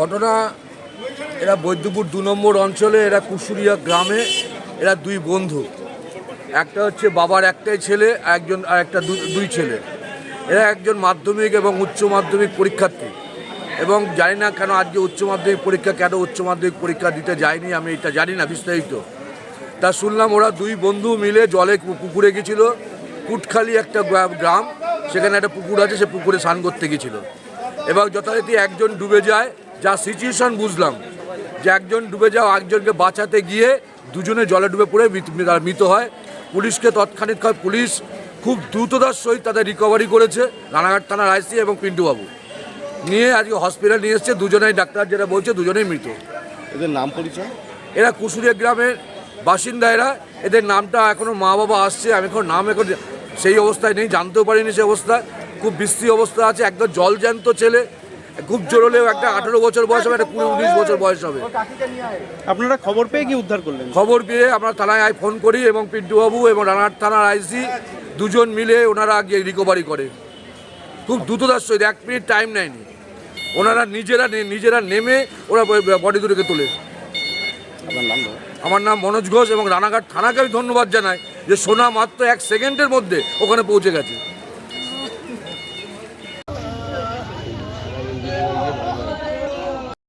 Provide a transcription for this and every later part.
ঘটনা, এরা বৈদ্যপুর দু নম্বর অঞ্চলে, এরা কুশুরিয়া গ্রামে, এরা দুই বন্ধু। একটা হচ্ছে বাবার একটাই ছেলে, একজন, আর একটা দুই ছেলে। এরা একজন মাধ্যমিক এবং উচ্চ মাধ্যমিক পরীক্ষার্থী। এবং জানি না কেন আজকে উচ্চ মাধ্যমিক পরীক্ষা, কেন উচ্চ মাধ্যমিক পরীক্ষা দিতে যায়নি, আমি এটা জানি না, বিস্তারিত। তা শুনলাম ওরা দুই বন্ধু মিলে জলে পুকুরে গেছিল। কুটখালি একটা গ্রাম, সেখানে একটা পুকুর আছে, সে পুকুরে স্নান করতে গেছিল। এবং যথারীতি একজন ডুবে যায় যা সিচুয়েশন বুঝলাম যে একজন ডুবে যাওয়া একজনকে বাঁচাতে গিয়ে দুজনে জলে ডুবে পড়ে মৃত- তারা মৃত হয়। পুলিশকে তৎক্ষণিক পুলিশ খুব দ্রুততার সহিত তাদের রিকভারি করেছে রানাঘাট থানার আইসি এবং পিন্টুবাবু। নিয়ে আজকে হসপিটাল নিয়ে এসছে দুজনেই ডাক্তার যেটা বলছে দুজনেই মৃত। এদের নাম পরিচয়? এরা কুশুরিয়া গ্রামের বাসিন্দা এরা এদের নামটা এখনও মা বাবা আসছে আমি এখন নাম এখন সেই অবস্থায় নেই জানতেও পারিনি সেই অবস্থা। খুব বিশ্রী অবস্থা আছে একদম জলজ্যান্ত ছেলে খুব জোর হলেও একটা আঠেরো বছর বয়স হবে একটা কুড়ি উনিশ বছর বয়স হবে। আপনারা খবর পেয়ে কি উদ্ধার করলেন? খবর পেয়ে আমরা থানায় আই ফোন করি এবং পিন্টুবাবু এবং রানার থানার আইসি দুজন মিলে ওনারা গিয়ে রিকভারি করে। খুব দ্রুততার সহিত এক মিনিট টাইম নেয়নি। ওনারা নিজেরা নিজেরা নেমে ওরা বডি দুটোকে তোলে। আমার নাম মনোজ ঘোষ এবং রানাঘাট থানাকে আমি ধন্যবাদ জানাই যে সোনা মাত্র এক সেকেন্ডের মধ্যে ওখানে পৌঁছে গেছে।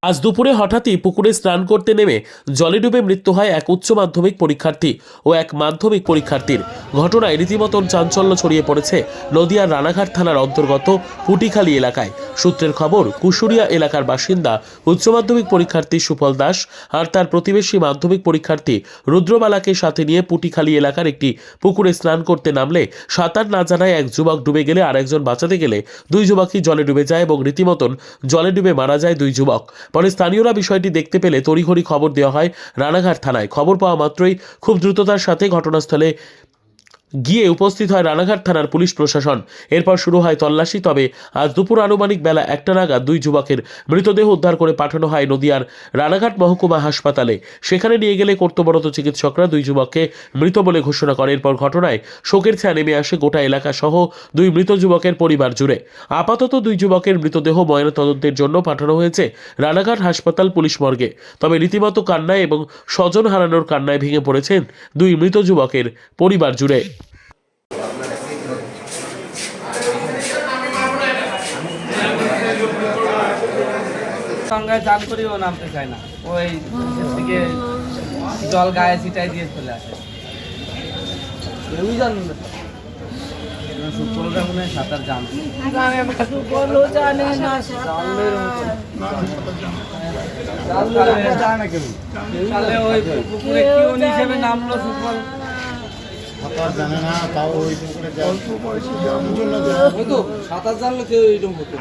আজ দুপুরে হঠাৎই পুকুরে স্নান করতে নেমে জলে ডুবে মৃত্যু হয় এক উচ্চ মাধ্যমিক পরীক্ষার্থী ও এক মাধ্যমিক পরীক্ষার্থীর। ঘটনায় রীতিমতন চাঞ্চল্য ছড়িয়ে পড়েছে নদিয়ার রানাঘাট থানার অন্তর্গত পুটিখালী এলাকায়। সূত্রের খবর, কুশুরিয়া এলাকার বাসিন্দা, উচ্চ মাধ্যমিক পরীক্ষার্থী সুফল দাস আর তার প্রতিবেশী মাধ্যমিক পরীক্ষার্থী রুদ্রবালাকে সাথে নিয়ে পুটিখালী এলাকার একটি পুকুরে স্নান করতে নামলে সাঁতার না জানায় এক যুবক ডুবে গেলে আরেকজন বাঁচাতে গেলে দুই যুবকই জলে ডুবে যায় এবং রীতিমতন জলে ডুবে মারা যায় দুই যুবক। পরে স্থানীয়রা বিষয়টি দেখতে পেলে তড়িঘড়ি খবর দেওয়া হয় রানাঘাট থানায়। খবর পাওয়া মাত্রই খুব দ্রুততার সাথে ঘটনাস্থলে গিয়ে উপস্থিত হয় রানাঘাট থানার পুলিশ প্রশাসন। এরপর শুরু হয় তল্লাশি, তবে আজ দুপুর আনুমানিক বেলা একটা নাগাদ দুই যুবকের মৃতদেহ উদ্ধার করে পাঠানো হয় নদিয়ার রানাঘাট মহকুমা হাসপাতালে। সেখানে নিয়ে গেলে কর্তব্যরত চিকিৎসকরা দুই যুবককে মৃত বলে ঘোষণা করে। এরপর ঘটনায় শোকের ছায়া নেমে আসে গোটা এলাকা সহ দুই মৃত যুবকের পরিবার জুড়ে। আপাতত দুই যুবকের মৃতদেহ ময়নাতদন্তের জন্য পাঠানো হয়েছে রানাঘাট হাসপাতাল পুলিশ মর্গে। তবে রীতিমতো কান্নায় এবং স্বজন হারানোর কান্নায় ভেঙে পড়েছেন দুই মৃত যুবকের পরিবার জুড়ে। গঙ্গায় চান করিও নামতে চায় না। ওই থেকে জল গায়ে ছিটাই দিয়ে চলে আসে। কেউই না। সাঁতার তাহলে ওই পুকুরে কি হিসেবে নামলো সুফল। ওই সাঁতার জানলে কেউ এইরকম হতো